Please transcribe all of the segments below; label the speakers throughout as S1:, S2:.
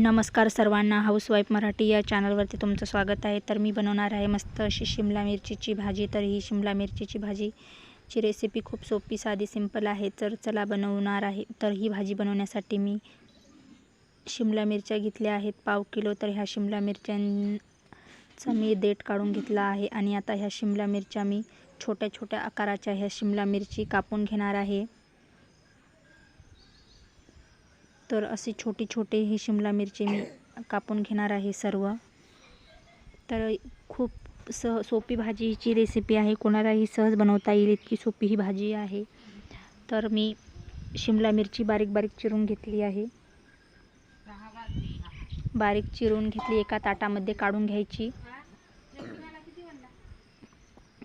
S1: नमस्कार सर्वांना. हाऊसवाईफ मराठी या चॅनलवरती तुमचं स्वागत आहे. तर मी बनवणार आहे मस्त अशी शिमला मिरचीची भाजी. तर ही शिमला मिरचीची भाजीची रेसिपी खूप सोपी साधी सिंपल आहे. तर चला बनवणार आहे. तर ही भाजी बनवण्यासाठी मी शिमला मिरच्या घेतल्या आहेत. पाव किलो. तर ह्या शिमला मिरच्यांचा मी देठ काढून घेतला आहे. आणि आता ह्या शिमला मिरच्या मी छोट्या छोट्या आकाराच्या ह्या शिमला मिरची कापून घेणार आहे. तर असे छोटे छोटे ही शिमला मिरची मी कापून घेणार आहे सर्व. तर खूप स सोपी भाजीची रेसिपी आहे. कोणालाही सहज बनवता येईल इतकी सोपी ही भाजी आहे. तर मी शिमला मिरची बारीक बारीक चिरून घेतली आहे. बारीक चिरून घेतली एका ताटामध्ये काढून घ्यायची.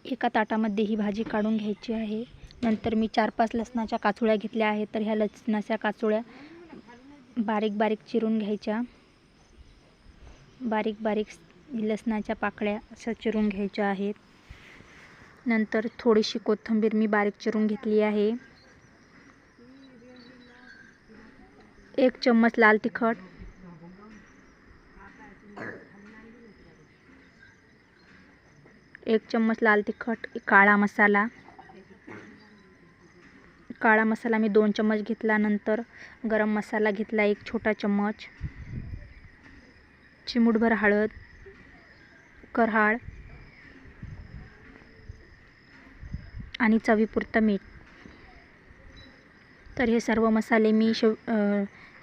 S1: एका ताटामध्ये ही भाजी काढून घ्यायची आहे. नंतर मी चार पाच लसणाच्या काचोळ्या घेतल्या आहेत. तर ह्या लसणाच्या काचोळ्या बारीक बारीक चिरून घ्यायच्या. बारीक बारीक लसणाच्या पाकळ्या अशा चिरून घ्यायच्या आहेत. नंतर थोडीशी कोथिंबीर मी बारीक चिरून घेतली आहे. एक चम्मच लाल तिखट. एक चम्मच लाल तिखट काळा मसाला. काळा मसाला मी दोन चम्मच घेतला नंतर गरम मसाला घेतला एक छोटा चम्मच. चिमूटभर हळद करहाळ आणि चवीपुरतं मीठ. तर हे सर्व मसाले मी शिव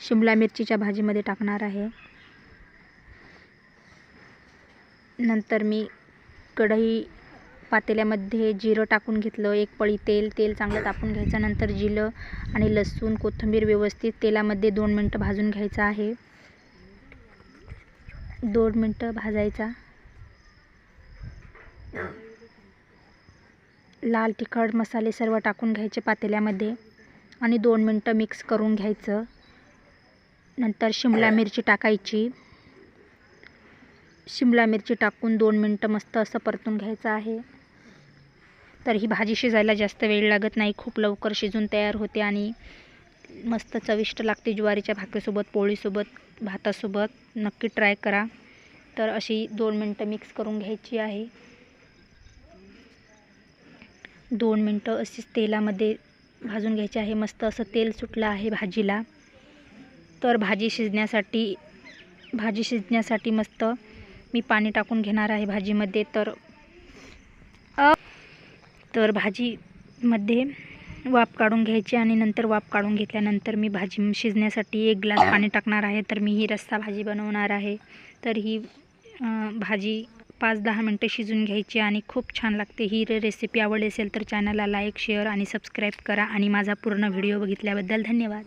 S1: शिमला मिरचीच्या भाजीमध्ये टाकणार आहे. नंतर मी कढई पातेल्यामध्ये जिरं टाकून घेतलं एक पळी तेल तेल चांगलं तापून घ्यायचं नंतर जिरं आणि लसूण कोथिंबीर व्यवस्थित तेलामध्ये दोन मिनटं भाजून घ्यायचं आहे. दोन मिनटं भाजायचा. लाल तिखट मसाले सर्व टाकून घ्यायचे पातेल्यामध्ये आणि दोन मिनटं मिक्स करून घ्यायचं. नंतर शिमला मिरची टाकायची. शिमला मिरची टाकून दोन मिनटं मस्त असं परतून घ्यायचं आहे. तर ही भाजी शिजायला जास्त वेळ लागत नाही. खूप लवकर शिजून तयार होते आणि मस्त चविष्ट लागते ज्वारीच्या भाकरीसोबत पोळीसोबत भातासोबत. नक्की ट्राय करा. तर अशी दोन मिनटं मिक्स करून घ्यायची आहे. दोन मिनटं अशीच तेलामध्ये भाजून घ्यायची आहे. मस्त असं तेल सुटलं आहे भाजीला. तर भाजी शिजण्यासाठी भाजी शिजण्यासाठी मस्त मी पाणी टाकून घेणार आहे भाजीमध्ये. तर तर भाजीमध्ये वाफ काढून घ्यायची आणि नंतर वाफ काढून घेतल्यानंतर मी भाजी शिजण्यासाठी एक ग्लास पाणी टाकणार आहे. तर मी ही रस्सा भाजी बनवणार आहे. तर ही भाजी पाच दहा मिनटं शिजून घ्यायची आणि खूप छान लागते. ही रेसिपी आवडली असेल तर चॅनलला लाईक शेअर आणि सबस्क्राईब करा आणि माझा पूर्ण व्हिडिओ बघितल्याबद्दल धन्यवाद.